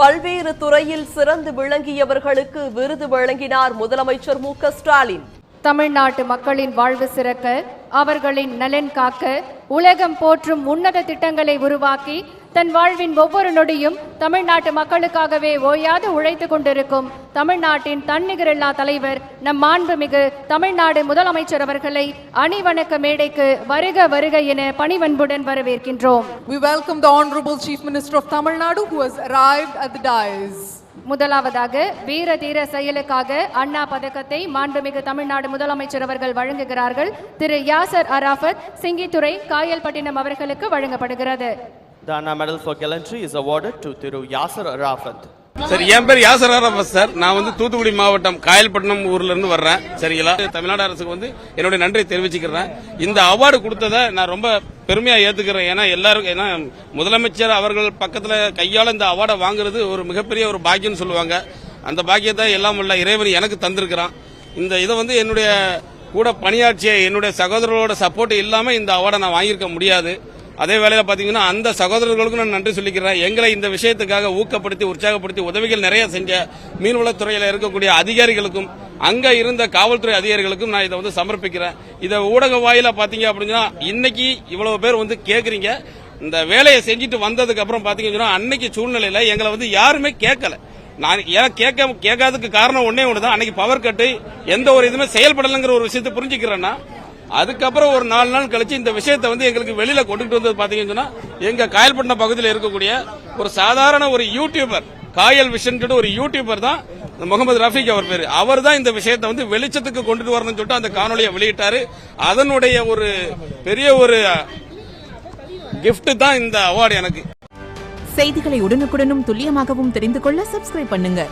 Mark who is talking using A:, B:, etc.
A: பல்வேறு துறையில் சிறந்து விளங்கியவர்களுக்கு விருது வழங்கினார் முதலமைச்சர் மு க ஸ்டாலின்.
B: தமிழ்நாட்டு மக்களின் வாழ்வு சிறக்க அவர்களின் நலன் காக்க உலகம் போற்றும் உன்னத திட்டங்களை உருவாக்கி தன் வாழ்வின் ஒவ்வொரு நொடியும் தமிழ்நாட்டு மக்களுக்காகவே ஓயாது உழைத்து கொண்டிருக்கும் தமிழ்நாட்டின் தன்னிகரில்லா தலைவர் நம் மாண்புமிகு தமிழ்நாடு முதலமைச்சர் அவர்களை அணிவணக்க மேடைக்கு வருக வருக என பணிவன்புடன் வரவேற்கின்றோம்
C: We welcome the Honorable Chief Minister of Tamil Nadu who has arrived at the dais.
B: முதலாவதாக வீர தீர செயலுக்காக அண்ணா பதக்கத்தை மாண்புமிகு தமிழ்நாடு முதலமைச்சர் அவர்கள் வழங்குகிறார்கள் திரு யாசர் அராஃபத் சிங்கித்துறை காயல்பட்டினம் அவர்களுக்கு வழங்கப்படுகிறது
D: The Anna Medal for Gallantry is awarded to Thiru Yasser Arafat.
E: Sir என் பேர் யாசர் சார். நான் வந்து தூத்துக்குடி மாவட்டம் காயல்பட்டினம் ஊர்ல இருந்து வர்றேன். சரிங்களா? தமிழ்நாடு அரசுக்கு வந்து என்னுடைய நன்றியை தெரிவிச்சுக்கிறேன். இந்த அவார்டு கொடுத்ததை நான் ரொம்ப பெருமையா ஏத்துக்கிறேன். ஏன்னா எல்லாரும் ஏன்னா முதலமைச்சர் அவர்கள் பக்கத்துல கையால இந்த அவார்டை வாங்குறது ஒரு மிகப்பெரிய ஒரு பாக்கியம்னு சொல்லுவாங்க. அந்த பாக்கியத்தை எல்லாம் உள்ள இறைவன் எனக்கு தந்திருக்கிறான். இந்த இதை வந்து என்னுடைய கூட பணியாற்றிய என்னுடைய சகோதரர்களோட சப்போர்ட் இல்லாம இந்த அவார்டை நான் வாங்கியிருக்க முடியாது. அதே வேளையில பாத்தீங்கன்னா அந்த சகோதரர்களுக்கும் நான் நன்றி சொல்லிக்கிறேன். எங்களை இந்த விஷயத்துக்காக ஊக்கப்படுத்தி உற்சாகப்படுத்தி உதவிகள் நிறைய செஞ்ச மீன்வளத்துறையில இருக்கக்கூடிய அதிகாரிகளுக்கும் அங்க இருந்த காவல்துறை அதிகாரிகளுக்கும் நான் இதை வந்து சமர்ப்பிக்கிறேன். இதை ஊடக வாயில பாத்தீங்க அப்படின்னா இன்னைக்கு இவ்வளவு பேர் வந்து கேக்குறீங்க. இந்த வேலையை செஞ்சுட்டு வந்ததுக்கு அப்புறம் பாத்தீங்கன்னா அன்னைக்கு சூழ்நிலையில எங்களை வந்து யாருமே கேட்கல நான் ஏன் கேட்க கேட்காததுக்கு காரணம் ஒன்னே தான் அன்னைக்கு பவர் கட்டு எந்த ஒரு இதுவுமே செயல்படலைங்கிற ஒரு விஷயத்தை புரிஞ்சுக்கிறேன்னா அதுக்கப்புறம் ஒரு நாலு நாள் கழிச்சு இந்த விஷயத்தை வந்து எங்களுக்கு வெளியில கொண்டுட்டு வந்தது பாத்தீங்கன்னு சொன்னா எங்க காயல்பட்டினம் பகுதியில் இருக்கக்கூடிய ஒரு சாதாரண ஒரு யூடியூபர் காயல் விஷன் சொல்லிட்டு ஒரு யூடியூபர் தான் முகமது ரஃபீக் அவர் பேரு. அவர் தான் இந்த விஷயத்தை வந்து வெளிச்சத்துக்கு கொண்டுட்டு வரணும்னு சொல்லிட்டு அந்த காணொலியை வெளியிட்டாரு. அதனுடைய ஒரு பெரிய ஒரு கிஃப்ட் தான் இந்த அவார்டு எனக்கு.
F: செய்திகளை உடனுக்குடனும் துல்லியமாகவும் தெரிந்து கொள்ள சப்ஸ்கிரைப் பண்ணுங்க.